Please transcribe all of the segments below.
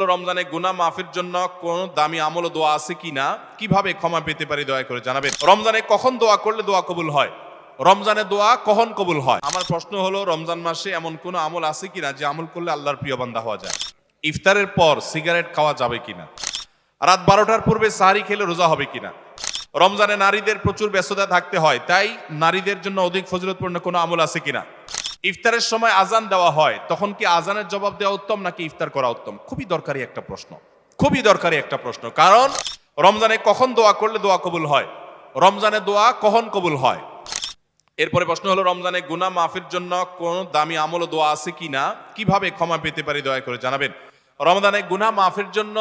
রমজানে গুনাহ মাফির জন্য কোন দামি আমল দোয়া আছে কিনা? কীভাবে ক্ষমা পেতে পারি দয়া করে জানাবেন। রমজানে কখন দোয়া করলে দোয়া কবুল হয়? রমজানে দোয়া কখন কবুল হয়? আমার প্রশ্ন হলো, রমজান মাসে এমন কোন আমল আছে কিনা যে আমল করলে আল্লাহর প্রিয় বান্দা হওয়া যায়? ইফতারের পর সিগারেট খাওয়া যাবে কিনা? রাত বারোটার পূর্বে সাহারি খেলে রোজা হবে কিনা? রমজানে নারীদের প্রচুর ব্যস্ততা থাকতে হয়, তাই নারীদের জন্য অধিক ফজিলতপূর্ণ কোনো আমল আছে কিনা? ইফতারের সময় আজান দেওয়া হয়, তখন কি আজানের জবাব দেওয়া উত্তম নাকি ইফতার করা উত্তম? খুবই দরকারি একটা প্রশ্ন। খুবই দরকারি একটা প্রশ্ন, কারণ রমজানে কখন দোয়া করলে দোয়া কবুল হয়? রমজানে দোয়া কখন কবুল হয়? এরপরে প্রশ্ন হলো, রমজানে গুনাহ মাফির জন্য কোন দামি আমল দোয়া আছে কিনা কীভাবে ক্ষমা পেতে পারি দয়া করে জানাবেন। রমজানে গুনাহ মাফির জন্য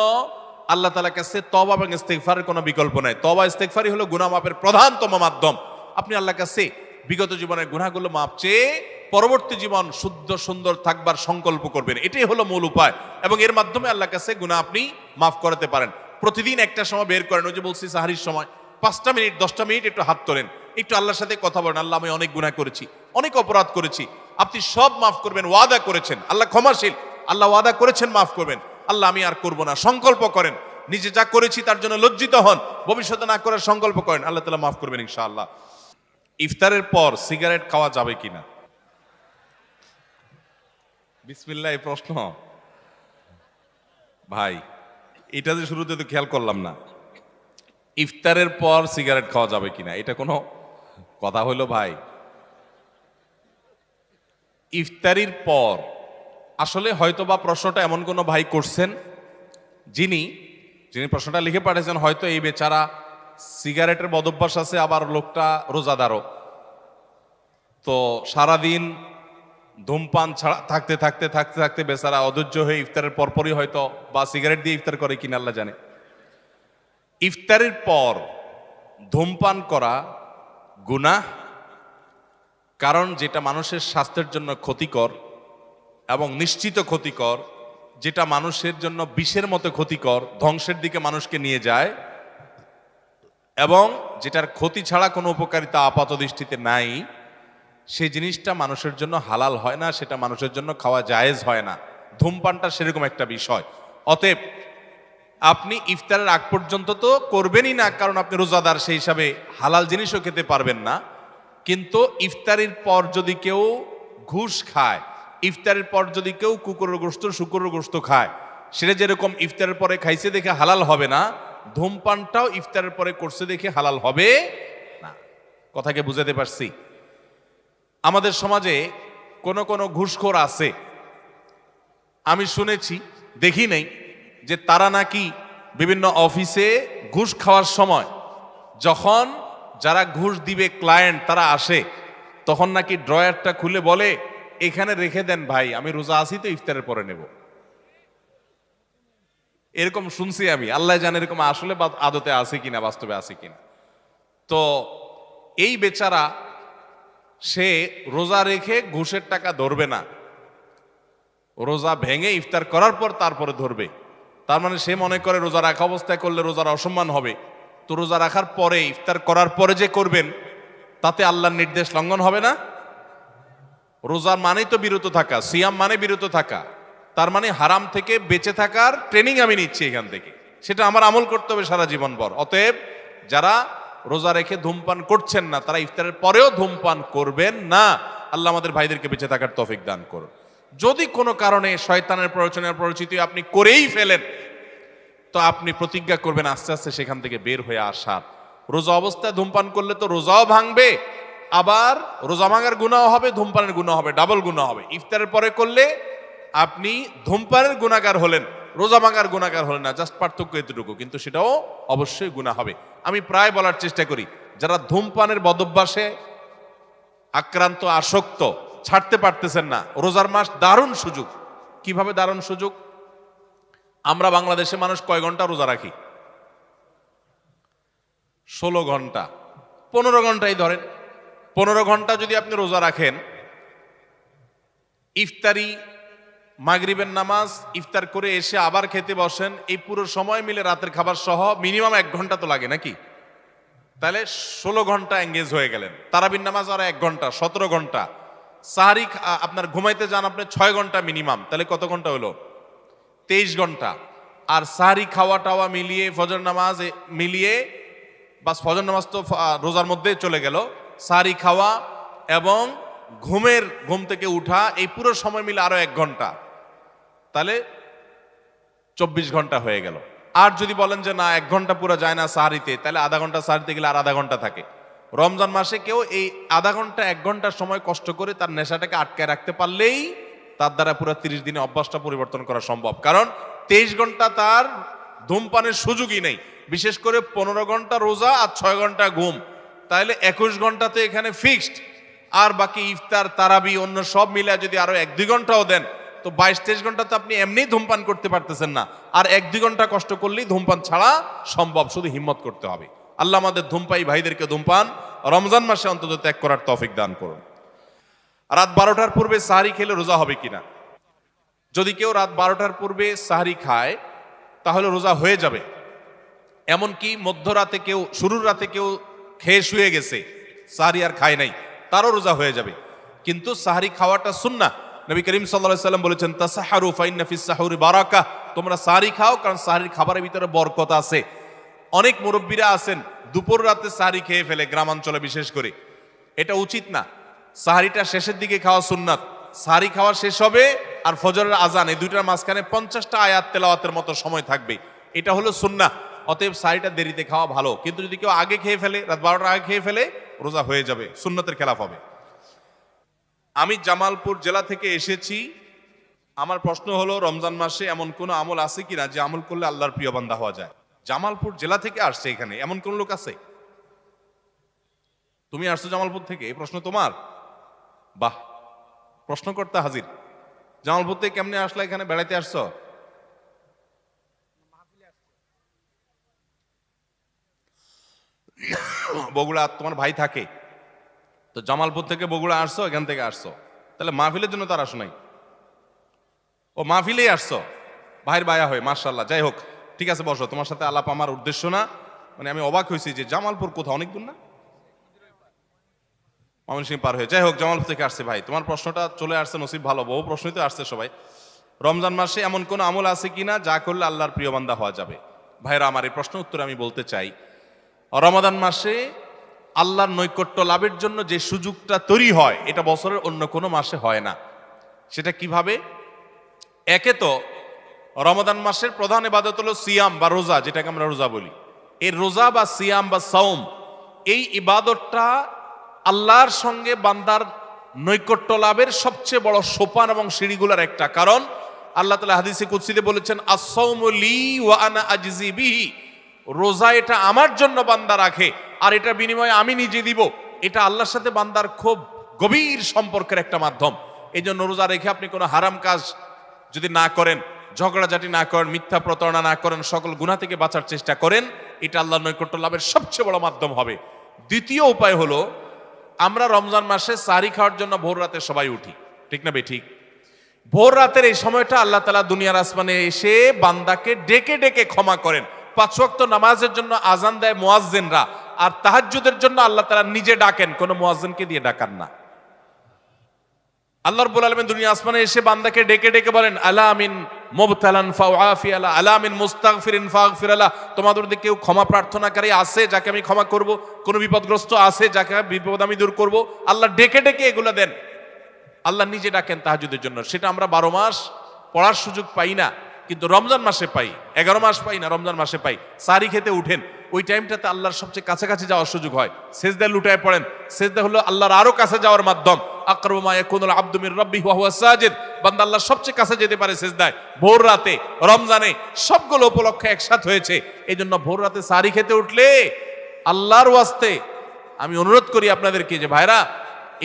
আল্লাহ তালা কাছে তবা এবং ইস্তেগফারের কোনো বিকল্প নাই। তবা ইস্তেগফারই হলো গুনাহ মাফের প্রধানতম মাধ্যম। আপনি আল্লাহ কাছে বিগত জীবনের গুনাহগুলো মাপ চেয়ে পরবর্তী জীবন শুদ্ধ, সুন্দর থাকবার সংকল্প করবেন। এটাই হলো মূল উপায়। এবং এর মাধ্যমে আল্লাহ কাছে গুনাহ আপনি মাফ করাতে পারেন। প্রতিদিন একটা সময় বের করেন, ওই যে বলছি সাহারির সময়। পাঁচটা মিনিট, দশটা মিনিট একটু হাত তোলেন। একটু আল্লাহর সাথে কথা বলেন, আল্লাহ, আমি অনেক গুনাহ করেছি, অনেক অপরাধ করেছি। আপনি সব মাফ করবেন, ওয়াদা করেছেন। আল্লাহ ক্ষমাশীল। আল্লাহ ওয়াদা করেছেন, মাফ করবেন। আল্লাহ, আমি আর করব না। সংকল্প করেন। নিজে যা করেছি তার জন্য লজ্জিত হন। ভবিষ্যতে না করার সংকল্প করেন। আল্লাহ তালা মাফ করবেন ইনশাআল্লাহ। ইফতারের পর সিগারেট খাওয়া যাবে কিনা? বিসমিল্লাহ, এই প্রশ্ন। ভাই, এটা যে শুরুতে তো খেয়াল করলাম না। ইফতারের পর সিগারেট খাওয়া যাবে কিনা? এটা কোনো কথা হলো ভাই। ইফতারির পর, আসলে হয়তোবা প্রশ্নটা এমন কোনো ভাই করছেন, যিনি যিনি প্রশ্নটা লিখে পাঠিয়েছেন, হয়তো এই বেচারা সিগারেটের বদভ্যাস আছে, আবার লোকটা রোজাদারও। তো সারাদিন ধূমপান ছাড়া থাকতে থাকতে থাকতে থাকতে বেচারা অধৈর্য হয়ে ইফতারের পরপরই হয়তো বা সিগারেট দিয়ে ইফতার করে কিনা আল্লাহ জানে। ইফতারের পর ধূমপান করা গুনাহ, কারণ যেটা মানুষের স্বাস্থ্যের জন্য ক্ষতিকর এবং নিশ্চিত ক্ষতিকর, যেটা মানুষের জন্য বিষের মতো ক্ষতিকর, ধ্বংসের দিকে মানুষকে নিয়ে যায় এবং যেটার ক্ষতি ছাড়া কোনো উপকারিতা আপাত দৃষ্টিতে নাই, সেই জিনিসটা মানুষের জন্য হালাল হয় না, সেটা মানুষের জন্য খাওয়া জায়েজ হয় না। ধূমপানটা সেরকম একটা বিষয়। অতএব আপনি ইফতারের আগ পর্যন্ত তো করবেনই না, কারণ আপনি রোজাদার, সেই হিসাবে হালাল জিনিসও খেতে পারবেন না। কিন্তু ইফতারির পর যদি কেউ ঘুষ খায়, ইফতারের পর যদি কেউ কুকুরের গোস্ত শুকুরের গোস্ত খায়, সেটা যেরকম ইফতারের পরে খাইছে দেখে হালাল হবে না ধূমপানটাও ইফতারের পরে করছে দেখে হালাল হবে না। কথাকে বুঝাতে পারছি। আমাদের সমাজে কোন কোন ঘুষখোর আছে। আমি শুনেছি, দেখি নেই, যে তারা নাকি বিভিন্ন অফিসে ঘুষ খাওয়ার সময় যখন যারা ঘুষ দিবে ক্লায়েন্ট তারা আসে, তখন নাকি ড্রয়ারটা খুলে বলে, এখানে রেখে দেন ভাই, আমি রোজা আসি তো ইফতারের পরে নেব। এরকম শুনছি আমি। আল্লাহ জানে এরকম আসলে আদতে আছে কিনা, বাস্তবে আছে কিনা। তো এই বেচারা, সে রোজা রেখে ঘুষের টাকা ধরবে না। রোজা ভেঙে ইফতার করার পর তারপরে ধরবে। তার মানে সে মনে করে রোজা রাখা অবস্থায় করলে রোজার অসম্মান হবে। তো রোজা রাখার পরে, ইফতার করার পরে যে করবেন, তাতে আল্লাহর নির্দেশ লঙ্ঘন হবে না? রোজা মানেই তো বিরত থাকা, সিয়াম মানে বিরত থাকা। তার মানে হারাম থেকে বেঁচে থাকার ট্রেনিং আমি নিচ্ছি এখান থেকে। সেটা আমার আমল করতে হবে সারা জীবন ভর অতএব যারা রোজা রেখে ধূমপান করছেন না, তারা ইফতারের পরেও ধূমপান করবেন না। আল্লাহ আমাদের ভাইদেরকে বেঁচে থাকার তফিক দান করুন। যদি কোনো কারণে শয়তানের প্ররোচনার পরিচিতি আপনি করেই ফেলেন, তো আপনি প্রতিজ্ঞা করবেন আস্তে আস্তে সেখান থেকে বের হয়ে আসার। রোজা অবস্থায় ধূমপান করলে তো রোজাও ভাঙবে, আবার রোজা ভাঙার গুণাও হবে, ধূমপানের গুণা হবে ডাবল গুণা হবে। ইফতারের পরে করলে আপনি ধূমপানের গুণাগার হলেন, রোজা ভাঙার গুণাগার হলেন না, জাস্ট পার্থক্য এতটুকু, কিন্তু সেটাও অবশ্যই গুণা হবে। আমি প্রায় বলার চেষ্টা করি, যারা ধূমপানের বদভ্যাসে আক্রান্ত, আসক্ত, ছাড়তে পারতেছেন না, রোজার মাস দারুণ সুযোগ। কীভাবে দারুণ সুযোগ? আমরা বাংলাদেশে মানুষ কয় ঘণ্টা রোজা রাখি? ষোলো ঘণ্টা। পনেরো ঘন্টাই ধরেন। পনেরো ঘণ্টা যদি আপনি রোজা রাখেন, ইফতারি মাগরিবের নামাজ, ইফতার করে এসে আবার খেতে বসেন, এই পুরো সময় মিলে রাতের খাবার সহ মিনিমাম এক ঘণ্টা তো লাগে নাকি? তাহলে ষোলো ঘণ্টা এঙ্গেজ হয়ে গেলেন। তারাবির নামাজ আর এক ঘণ্টা, সতেরো ঘণ্টা। সাহারি আপনার ঘুমাইতে যান আপনি ছয় ঘণ্টা মিনিমাম, তাহলে কত ঘণ্টা হলো? তেইশ ঘণ্টা। আর সারি খাওয়া টাওয়া মিলিয়ে ফজর নামাজ মিলিয়ে বাস ফজর নামাজ তো রোজার মধ্যে চলে গেল। সারি খাওয়া এবং ঘুমের, ঘুম থেকে উঠা, এই পুরো সময় মিলে আরও এক ঘণ্টা। তাহলে চব্বিশ ঘণ্টা হয়ে গেল। আর যদি বলেন যে না, এক ঘণ্টা পুরো যায় না সাহারিতে, তাহলে আধা ঘণ্টা সাহারিতে গেলে আর আধা ঘণ্টা থাকে। রমজান মাসে কেউ এই আধা ঘণ্টা, এক ঘণ্টার সময় কষ্ট করে তার নেশাটাকে আটকায় রাখতে পারলেই তার দ্বারা পুরো তিরিশ দিনে অভ্যাসটা পরিবর্তন করা সম্ভব। কারণ তেইশ ঘণ্টা তার ধূমপানের সুযোগই নেই। বিশেষ করে পনেরো ঘণ্টা রোজা আর ছয় ঘণ্টা ঘুম। তাহলে একুশ ঘণ্টা তো এখানে ফিক্সড আর বাকি ইফতার, তারাবি, অন্য সব মিলে যদি আরও এক দুই ঘন্টাও দেন, তো বাইশ তেইশ ঘণ্টা তো আপনি এমনিই ধূমপান করতে পারতেছেন না। আর এক দুই ঘণ্টা কষ্ট করলেই ধূমপান ছাড়া সম্ভব, শুধু হিম্মত করতে হবে। আল্লাহ আমাদের ধূমপাই ভাইদেরকে ধূমপান রমজান মাসে অন্তত ত্যাগ করার তৌফিক দান করুন। রাত বারোটার পূর্বে সাহারি খেলে রোজা হবে কিনা? যদি কেউ রাত বারোটার পূর্বে সাহারি খায়, তাহলে রোজা হয়ে যাবে। এমনকি মধ্যরাতে কেউ, শুরুর রাতে কেউ খেয়ে শুয়ে গেছে, সাহারি আর খায় নাই। তারও রোজা হয়ে যাবে। কিন্তু সাহারি খাওয়াটা সুন্না নবী করিম সাল্লাহ সাল্লাম বলেছেন, তাসাহারু ফাইন্না ফিস সাহুরি বারাকা। তোমরা সাহারি খাও, কারণ সাহারির খাবারের ভিতরে বরকত আছে। অনেক মুরব্বীরা আছেন, দুপুর রাতে সাহারি খেয়ে ফেলে গ্রামাঞ্চলে বিশেষ করে। এটা উচিত না। সাহারিটা শেষের দিকে খাওয়া সুন্নাত। সাহারি খাওয়া শেষ হবে আর ফজরের আজান, এই দুইটার মাঝখানে পঞ্চাশটা আয়াত তেলাওয়াতের মতো সময় থাকবে। এটা হলো সুন্না অতএব সাহারিটা দেরিতে খাওয়া ভালো। কিন্তু যদি কেউ আগে খেয়ে ফেলে, রাত বারোটার আগে খেয়ে ফেলে রোজা হয়ে যাবে, সুন্নতের খেলাফ হবে। আমি জামালপুর জেলা থেকে এসেছি। আমার প্রশ্ন হলো, রমজান মাসে এমন কোন আমল আছে কিনা যে আমল করলে আল্লাহর প্রিয় বান্দা হওয়া যায়? জামালপুর জেলা থেকে আসছে এখানে, এমন কোন লোক আছে? তুমি আসছো জামালপুর থেকে, এই প্রশ্ন তোমার? বাহ প্রশ্ন করতে হাজির। জামালপুর থেকে কেমনে আসলে এখানে, বেড়াইতে আসছো? বগুড়া তোমার ভাই থাকে। তো জামালপুর থেকে বগুড়া আসছো, এখান থেকে আসছো। তাহলে মাহফিলের জন্য তার আসো নাই। ও মাহফিলেই আসছো। ভাইয়ের বায়া হয়ে মার্শাল্লাহ যাই হোক, ঠিক আছে, বসো। তোমার সাথে আলাপ আমার উদ্দেশ্য না। মানে আমি অবাক হয়েছি যে জামালপুর কোথাও, অনেক দূর না? ময়মনসিংহ পার হয়ে, যাই হোক, জামালপুর থেকে আসছে ভাই। তোমার প্রশ্নটা চলে আসছে, নসিব ভালো, বহু প্রশ্নই তো আসছে সবাই। রমজান মাসে এমন কোন আমল আছে কিনা? যা করলে আল্লাহর প্রিয় বান্দা হওয়া যাবে। ভাইরা আমার এই প্রশ্ন উত্তরে আমি বলতে চাই রমাদান মাসে আল্লাহর নৈকট্য লাভের জন্য যে সুযোগটা তৈরি হয়, এটা বছরের অন্য কোনো মাসে হয় না। সেটা কীভাবে? একে তো রমাদান মাসের প্রধান ইবাদত হলো সিয়াম বা রোজা, যেটাকে আমরা রোজা বলি। এই রোজা বা সিয়াম বা সাওম, এই ইবাদতটা আল্লাহর সঙ্গে বান্দার নৈকট্য লাভের সবচেয়ে বড় সোপান এবং সিঁড়িগুলোর একটা। কারণ আল্লাহ তালা হাদিসে কুৎসিতে বলেছেন আসৌমলি ওয়া আনা আজজি বিহি। রোজা এটা আমার জন্য বান্দা রাখে, আর এটা বিনিময়ে আমি নিজে দিব। এটা আল্লাহর সাথে বান্দার খুব গভীর সম্পর্কের একটা মাধ্যম। এই জন্য রোজা রেখে আপনি কোনো হারাম কাজ যদি না করেন, ঝগড়াঝাটি না করেন, মিথ্যা প্রতারণা না করেন, সকল গুণা থেকে বাঁচার চেষ্টা করেন, এটা আল্লাহ নৈকট্য লাভের সবচেয়ে বড় মাধ্যম হবে। দ্বিতীয় উপায় হলো, আমরা রমজান মাসে সারি খাওয়ার জন্য ভোর রাতে সবাই উঠি। ঠিক না বে ঠিক? ভোর রাতের এই সময়টা আল্লাহ তালা দুনিয়ার আসমানে এসে বান্দাকে ডেকে ডেকে ক্ষমা করেন। পাঁচ নামাজের জন্য আজান দেয় মোয়াজ্জেনরা। আর তাহাজ্জুদের জন্য আল্লাহ তারা নিজে ডাকেন, কোনো মোয়াজ্জেনকে দিয়ে ডাকান না। আল্লাহ রব্বুল আলমিন দুনিয়া আসমানে এসে বান্দাকে ডেকে ডেকে বলেন আলা আমিন মুবতালান ফাউআফি আলা আলা আমিন মুস্তাগফিরিন ফাগফির আলা তোমাদের মধ্যে কেউ ক্ষমা প্রার্থনাকারী আছে যাকে আমি ক্ষমা করব? কোন বিপদগ্রস্ত আছে যাকে বিপদ আমি দূর করব? আল্লাহ ডেকে ডেকে এগুলো দেন। আল্লাহ নিজে ডাকেন তাহাজুদের জন্য। সেটা আমরা বারো মাস পড়ার সুযোগ পাই না। কিন্তু রমজান মাসে পাই, এগারো মাস পাই না, রমজান মাসে পাই। সারি খেতে উঠেন, ওই টাইমটাতে আল্লাহর সবচেয়ে কাছাকাছি যাওয়ার সুযোগ হয়। সেজদা লুটায় পড়েন, সেজদা হলো আল্লাহর আরও কাছে যাওয়ার মাধ্যম। আকরমা ইয়াকুনুল আব্দু মির রাব্বি হুয়া সাজিদ। বান্দা আল্লাহর সবচেয়ে কাছে যেতে পারে সেজদায়। ভোর রাতে, রমজানে সবগুলো উপলক্ষে একসাথ হয়েছে। এই জন্য ভোর রাতে সারি খেতে উঠলে আল্লাহর ওয়াস্তে আমি অনুরোধ করি আপনাদেরকে যে, ভাইরা,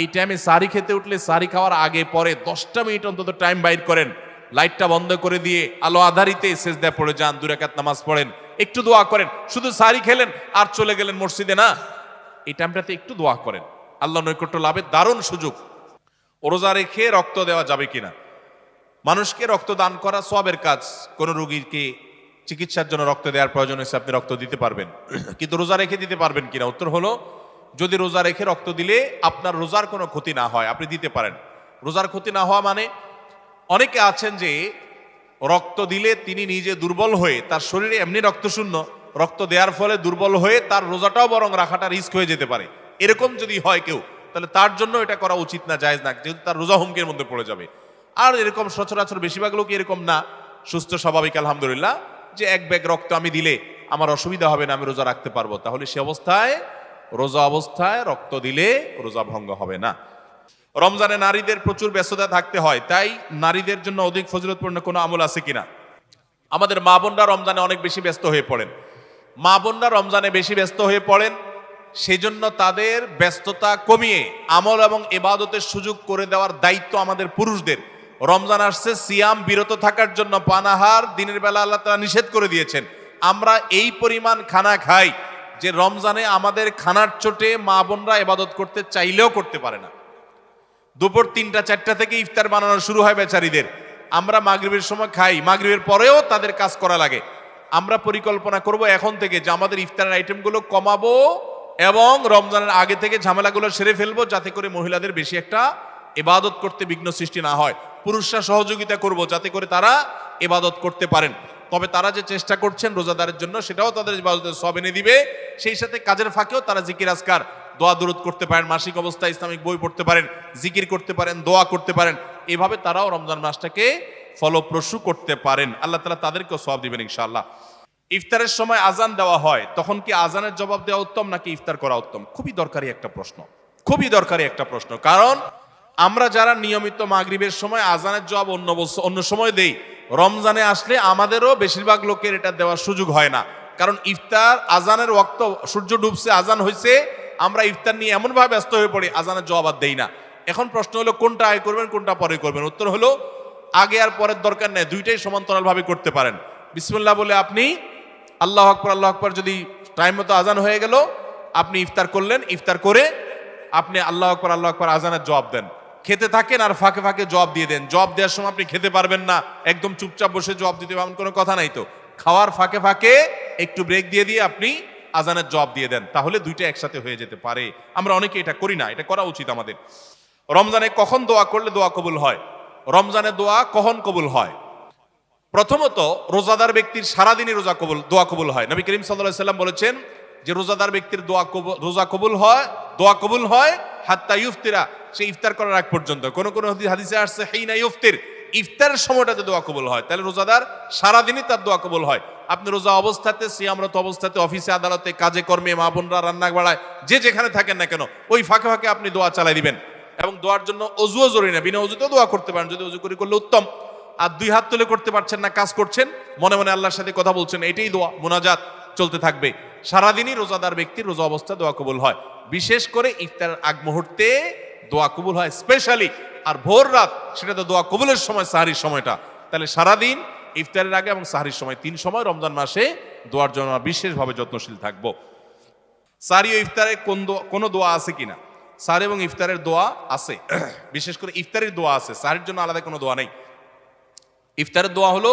এই টাইমে সারি খেতে উঠলে সারি খাওয়ার আগে পরে দশটা মিনিট অন্তত টাইম বাইর করেন। লাইটটা বন্ধ করে দিয়ে আলো আধারিতে শেষ সেজদা পড়ে যান দুরাকাত নামাজ পড়েন। একটু দোয়া করেন। শুধু সারি খেলেন আর চলে গেলেন মসজিদে, না? এই টাইমটাতে একটু দোয়া করেন। আল্লাহ নৈকট্য লাভের দারুণ সুযোগ। রোজা রেখে রক্ত দেওয়া যাবে কিনা? মানুষকে রক্ত দান করা সবের কাজ। কোনো রুগীকে চিকিৎসার জন্য রক্ত দেওয়ার প্রয়োজন হয়েছে, আপনি রক্ত দিতে পারবেন। কিন্তু রোজা রেখে দিতে পারবেন কিনা? উত্তর হলো, যদি রোজা রেখে রক্ত দিলে আপনার রোজার কোনো ক্ষতি না হয়, আপনি দিতে পারেন। রোজার ক্ষতি না হওয়া মানে অনেকে আছেন যে রক্ত দিলে তিনি নিজে দুর্বল হয়ে, তার শরীরে এমনি রক্তশূন্য রক্ত দেওয়ার ফলে দুর্বল হয়ে তার রোজাটাও বরং রাখাটা রিস্ক হয়ে যেতে পারে। এরকম যদি হয় কেউ, তাহলে তার জন্য এটা করা উচিত না, জায়েজ না, যেহেতু তার রোজা হুমকির মধ্যে পড়ে যাবে। আর এরকম সচরাচর বেশিরভাগ লোক এরকম না। সুস্থ, স্বাভাবিক, আলহামদুলিল্লাহ, যে এক ব্যাগ রক্ত আমি দিলে আমার অসুবিধা হবে না, আমি রোজা রাখতে পারব। তাহলে সে অবস্থায়, রোজা অবস্থায় রক্ত দিলে রোজা ভঙ্গ হবে না। রমজানে নারীদের প্রচুর ব্যস্ততা থাকতে হয়, তাই নারীদের জন্য অধিক ফজিলতপূর্ণ কোনো আমল আছে কিনা? আমাদের মা বোনরা রমজানে অনেক বেশি ব্যস্ত হয়ে পড়েন। মা বোনরা রমজানে বেশি ব্যস্ত হয়ে পড়েন, সেজন্য তাদের ব্যস্ততা কমিয়ে আমল এবং এবাদতের সুযোগ করে দেওয়ার দায়িত্ব আমাদের পুরুষদের। রমজান আসছে, সিয়াম বিরত থাকার জন্য পানাহার দিনের বেলা আল্লাহ তারা নিষেধ করে দিয়েছেন। আমরা এই পরিমাণ খানা খাই যে রমজানে আমাদের খানার চোটে মা বোনরা এবাদত করতে চাইলেও করতে পারে না। দুপুর তিনটা, চারটা থেকে ইফতার বানানো শুরু হয় বেচারিদের। আমরা মাগরিবের সময় খাই, মাগরিবের পরেও তাদের কাজ করা লাগে। আমরা পরিকল্পনা করব এখন থেকে যে আমাদের ইফতারের আইটেমগুলো কমাবো এবং রমজানের আগে থেকে ঝামেলাগুলো সেরে ফেলব, যাতে করে মহিলাদের বেশি একটা এবাদত করতে বিঘ্ন সৃষ্টি না হয়। পুরুষরা সহযোগিতা করব যাতে করে তারা এবাদত করতে পারেন। তবে তারা যে চেষ্টা করছেন রোজাদারের জন্য, সেটাও তাদের সব এনে দিবে। সেই সাথে কাজের ফাঁকেও তারা জিকির আজকার দোয়া দূরত করতে পারেন, মাসিক অবস্থায় ইসলামিক বই পড়তে পারেন, জিকির করতে পারেন, দোয়া করতে পারেন, এভাবে তারাও রমজান মাসটাকে ফলপ্রসূ করতে পারেন। আল্লাহ তালা তাদেরকেও সব দিবেন ইনশাআল্লাহ। ইফতারের সময় আজান দেওয়া হয়, তখন কি আজানের জবাব দেওয়া উত্তম নাকি ইফতার করা উত্তম? খুবই দরকারি একটা প্রশ্ন, খুবই দরকারি একটা প্রশ্ন। কারণ আমরা যারা নিয়মিত মাগরিবের সময় আজানের জবাব অন্য অন্য সময় দেই, রমজানে আসলে আমাদেরও বেশিরভাগ লোকের এটা দেওয়ার সুযোগ হয় না। কারণ ইফতার আজানের ওক্ত সূর্য ডুবছে আজান হয়েছে আমরা ইফতার নিয়ে এমনভাবে ব্যস্ত হয়ে পড়ি, আজানের জবাব আর দেই না। এখন প্রশ্ন হলো, কোনটা আয় করবেন, কোনটা পরে করবেন? উত্তর হলো, আগে আর পরের দরকার নেই, দুইটাই সমান্তরালভাবে করতে পারেন। বিসমুল্লাহ বলে আপনি, আল্লাহ আকবর আল্লাহ আকবর যদি টাইম মতো আজান হয়ে গেল, আপনি ইফতার করলেন, ইফতার করে আপনি আল্লাহ আকবর আল্লাহ আকবর আজানের জবাব দেন। খেতে থাকেন আর ফাঁকে ফাঁকে জবাব দিয়ে দেন। জবাব দেওয়ার সময় আপনি খেতে পারবেন না, একদম চুপচাপ বসে জবাব দিতে পারবেন কোনো কথা নাই তো। খাওয়ার ফাঁকে ফাঁকে একটু ব্রেক দিয়ে দিয়ে আপনি আজানের জবাব দিয়ে দেন, তাহলে দুইটা একসাথে হয়ে যেতে পারে। আমরা অনেকে এটা করি না, এটা করা উচিত আমাদের। রমজানে কখন দোয়া করলে দোয়া কবুল হয়? রমজানে দোয়া কখন কবুল হয়? প্রথমত, রোজাদার ব্যক্তির সারাদিনই রোজা কবুল, দোয়া কবুল হয়। নবী করিম সাল্লাহ সাল্লাম বলেছেন যে, রোজাদার ব্যক্তির দোয়া কবুল রোজা কবুল হয়, দোয়া কবুল হয়, হাত্তা ইফতিরা সে ইফতার করার আগ পর্যন্ত। কোন কোন হাদি- হাদিসে আসছে, হেইনা ইফতির ইফতারের সময়টাতে দোয়া কবুল হয়, তাহলে রোজাদার সারাদিনই তার দোয়া কবুল হয়। আপনি রোজা অবস্থাতে সিয়ামরত অবস্থাতে, অফিসে, আদালতে, কাজে কর্মে, মা বোনরা, রান্না বাড়ায়, যে যেখানে থাকেন না কেন, ওই ফাঁকে ফাঁকে আপনি দোয়া চালাই দিবেন। এবং দোয়ার জন্য অজুও জরুরি না, বিনা অজুতেও দোয়া করতে পারেন, যদি অজু করে করলে উত্তম। আর দুই হাত তুলে করতে পারছেন না, কাজ করছেন, মনে মনে আল্লাহর সাথে কথা বলছেন, এটাই দোয়া, মোনাজাত চলতে থাকবে। সারাদিনই রোজাদার ব্যক্তির রোজা অবস্থা দোয়া কবুল হয়। বিশেষ করে ইফতার আগ মুহূর্তে দোয়া কবুল হয় স্পেশালি আর ভোর রাত সেটা তো দোয়া কবুলের সময়, সাহারির সময়টা। তাহলে সারাদিন ইফতারের আগে এবং সাহারির সময় তিন সময় রমজান মাসে দোয়ার জন্য বিশেষভাবে যত্নশীল থাকব। সারি ও ইফতারে কোন কোনো দোয়া আছে কিনা? সার এবং ইফতারের দোয়া আছে। বিশেষ করে ইফতারের দোয়া আছে। সারির জন্য আলাদা কোনো দোয়া নেই। ইফতারের দোয়া হলো,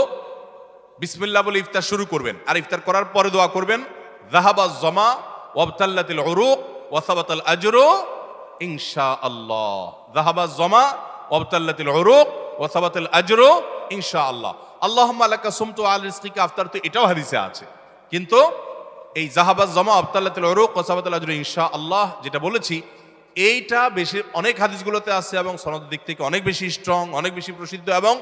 বিসমিল্লাহ বলে ইফতার শুরু করবেন। আর ইফতার করার পরে দোয়া করবেন জাহাবা জমা ওয়াবতাল্লাতিল উরুক ওয়াসাবাতাল আজরু ইনশা আল্লাহ জাহাবা জমা ওয়াবতাল্লাতিল উরুক ওয়াসাবাতাল আজরু ইনশা আল্লাহ আল্লাহুম্মা আলাকা সুমতু আল রিজকিকা আফতার তো এটাও হাদিসে আছে। কিন্তু এই জাহাবাজ জমা আবতাল্লাতুল উরুক ওয়াসাবাতুল আজরু ইনশা আল্লাহ যেটা বলেছি এইটা বেশি অনেক হাদিসগুলোতে আছে এবং সনদের দিক থেকে অনেক বেশি স্ট্রং অনেক বেশি প্রসিদ্ধ এবং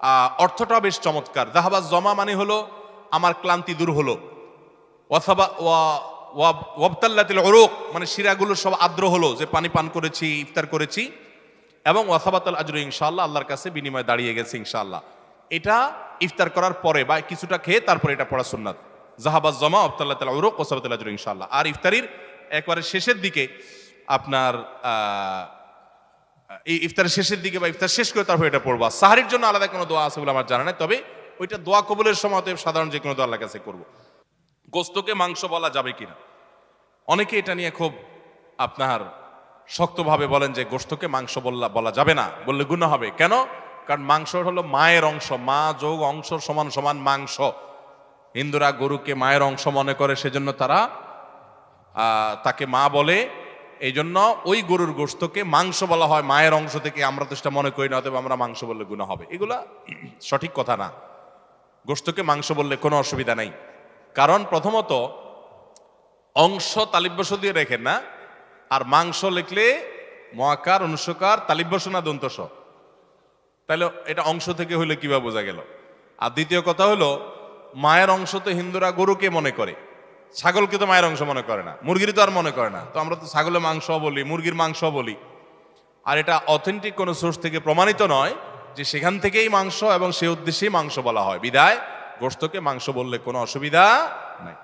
আহ, অর্থটাও বেশ চমৎকার। জাহাবাজ জমা মানে হলো আমার ক্লান্তি দূর হলো। অথবা ওয়াবতাল্লাতিল উরুক মানে শিরাগুলো সব আর্দ্র হলো, যে পানি পান করেছি, ইফতার করেছি। এবং ওয়াসাবাতাল আজরু, ইনশাআল্লাহ আল্লাহর কাছে বিনিময়ে দাঁড়িয়ে গেছে, ইনশাআল্লাহ। এটা ইফতার করার পরে বা কিছুটা খেয়ে তারপরে এটা পড়া সুন্নাত। জাহাবাজ জমা আবতাল্লাহ তালা উরুক ওসাবাতাল আজরু, ইনশাআল্লাহ। আর ইফতারির একবারে শেষের দিকে আপনার এই ইফতারের শেষের দিকে বা ইফতার শেষ করে তারপর এটা পড়বা। সাহারির জন্য আলাদা কোনো দোয়া আছে বলে আমার জানা নেই, তবে ওইটা দোয়া কবুলের সময় সাধারণ যে কোনো দোয়া আল্লাহর কাছে করব। গোস্তকে মাংস বলা যাবে কিনা? অনেকে এটা নিয়ে খুব আপনার শক্তভাবে বলেন যে গোস্তকে মাংস বললা, বলা যাবে না, বললে গুণ হবে। কেন? কারণ মাংস হলো মায়ের অংশ, মা যোগ অংশ সমান সমান মাংস। হিন্দুরা গরুকে মায়ের অংশ মনে করে, সেজন্য তারা তাকে মা বলে। এই জন্য ওই গরুর গোস্তকে মাংস বলা হয়, মায়ের অংশ থেকে। আমরা তো সেটা মনে করি না, অতএব আমরা মাংস বললে গুণা হবে। এগুলা সঠিক কথা না। গোস্তকে মাংস বললে কোনো অসুবিধা নাই। কারণ প্রথমত, অংশ তালিব্যস দিয়ে রেখে না, আর মাংস লিখলে মহাকার অনুষ্কার তালিব্যস না দন্তস তাহলে এটা অংশ থেকে হইলে কীভাবে বোঝা গেল। আর দ্বিতীয় কথা হলো, মায়ের অংশ তো হিন্দুরা গরুকে মনে করে, ছাগলকে তো মায়ের অংশ মনে করে না, মুরগির তো আর মনে করে না। তো আমরা তো ছাগলের মাংস বলি, মুরগির মাংস বলি। আর এটা অথেন্টিক কোনো সোর্স থেকে প্রমাণিত নয় যে সেখান থেকেই মাংস এবং সে উদ্দেশ্যেই মাংস বলা হয়। বিদায়। গোস্তকে মাংস বললে কোনো অসুবিধা নাই।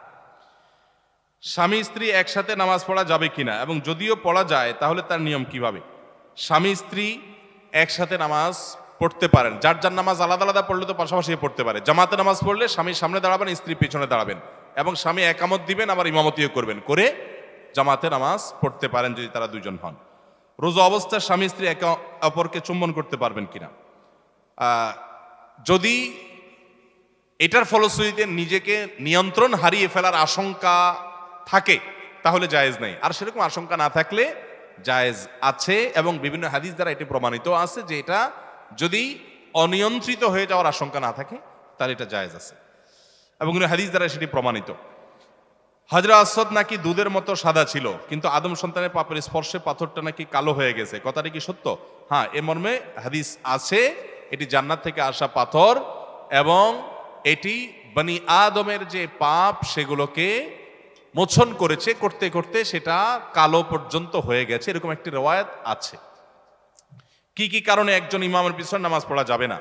স্বামী স্ত্রী একসাথে নামাজ পড়া যাবে কিনা এবং যদিও পড়া যায়, তাহলে তার নিয়ম কীভাবে? স্বামী স্ত্রী একসাথে নামাজ পড়তে পারেন। যার যার নামাজ আলাদা আলাদা পড়লে তো পাশাপাশি পড়তে পারে। জামাতে নামাজ পড়লে স্বামী সামনে দাঁড়াবেন, স্ত্রী পেছনে দাঁড়াবেন এবং স্বামী একামত দিবেন, আবার ইমামতিও করবেন। করে জামাতে নামাজ পড়তে পারেন যদি তারা দুজন হন। রোজা অবস্থায় স্বামী স্ত্রী একে অপরকে চুম্বন করতে পারবেন কিনা? যদি এটার ফলশ্রুতিতে নিজেকে নিয়ন্ত্রণ হারিয়ে ফেলার আশঙ্কা থাকে, তাহলে জায়েজ নাই। আর সেরকম আশঙ্কা না থাকলে জায়েজ আছে এবং বিভিন্ন হাদিস দ্বারা এটি প্রমাণিত আছে যে এটা যদি অনিয়ন্ত্রিত হয়ে যাওয়ার আশঙ্কা না থাকে, তাহলে এটা জায়েজ আছে। এবং হাদিস দ্বারা সেটি প্রমাণিত। হাজরা আসদ নাকি দুধের মতো সাদা ছিল, কিন্তু আদম সন্তানের পাপের স্পর্শে পাথরটা নাকি কালো হয়ে গেছে। কথাটা কি সত্য? হ্যাঁ এ মর্মে হাদিস আছে, এটি জান্নাত থেকে আসা পাথর এবং এটি বানি আদমের যে পাপ সেগুলোকে মোছন করেছে, করতে করতে সেটা কালো পর্যন্ত হয়ে গেছে। এরকম একটি রেওয়ায়ত আছে। কি কি কারণে একজন ইমামের পিছনে নামাজ পড়া যাবে না?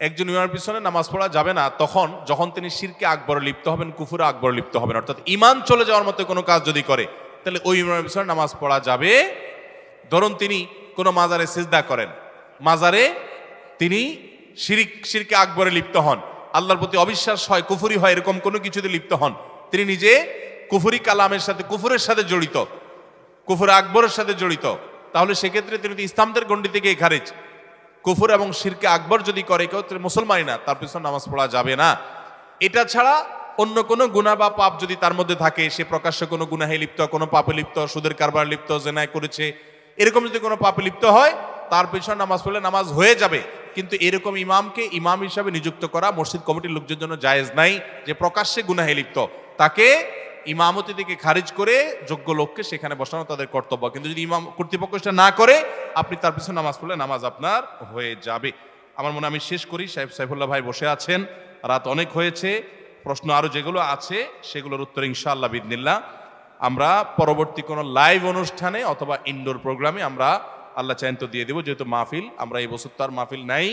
একজন ইমামের পিছনে নামাজ পড়া যাবে না, তখন যখন তিনি শিরকে আকবর লিপ্ত হবেন, কুফুরে আকবর লিপ্ত হবেন, অর্থাৎ ইমান চলে যাওয়ার মতো কোনো কাজ যদি করে, তাহলে ওই ইমামের পিছনে নামাজ পড়া যাবে। ধরুন তিনি কোনো মাজারে সিজদা করেন, মাজারে তিনি শিরিক, শিরকে আকবরে লিপ্ত হন। আল্লাহর প্রতি অবিশ্বাস হয়, কুফুরি হয়, এরকম কোনো কিছুতে লিপ্ত হন। তিনি নিজে কুফুরি কালামের সাথে, কুফুরের সাথে জড়িত। কুফুর আকবরের সাথে জড়িত। তাহলে সেক্ষেত্রে তিনি ইসলামদের গণ্ডি থেকে খারিজ। কুফুর এবং শিরকে আকবর যদি করে, কেউ মুসলমানই না, তার পিছনে নামাজ পড়া যাবে না। এটা ছাড়া অন্য কোনো গুণা বা পাপ যদি তার মধ্যে থাকে, সে প্রকাশ্যে কোনো গুনাহে লিপ্ত, কোনো পাপে লিপ্ত, সুদের কারবার লিপ্ত, জেনায় করেছে, এরকম যদি কোনো পাপে লিপ্ত হয়, তার পিছনে নামাজ পড়লে নামাজ হয়ে যাবে। কিন্তু এরকম ইমামকে ইমাম হিসাবে নিযুক্ত করা মসজিদ কমিটির লোকদের জন্য জায়েজ নাই, যে প্রকাশ্যে গুনাহে লিপ্ত। তাকে ইমামতি থেকে খারিজ করে যোগ্য লোককে সেখানে বসানো তাদের কর্তব্য। কিন্তু যদি ইমাম কর্তৃপক্ষ সেটা না করে, আপনি তার পিছনে নামাজ পড়লে নামাজ আপনার হয়ে যাবে। আমার মনে আমি শেষ করি, সাহেব সাইফুল্লাহ ভাই বসে আছেন, রাত অনেক হয়েছে, প্রশ্ন আরও যেগুলো আছে সেগুলোর উত্তর ইনশাআল্লাহ বিদনিল্লাহ আমরা পরবর্তী কোনো লাইভ অনুষ্ঠানে অথবা ইনডোর প্রোগ্রামে আমরা আল্লাহ চাইন তো দিয়ে দেবো যেহেতু মাহফিল আমরা এই বছর তো আর মাহফিল নাই।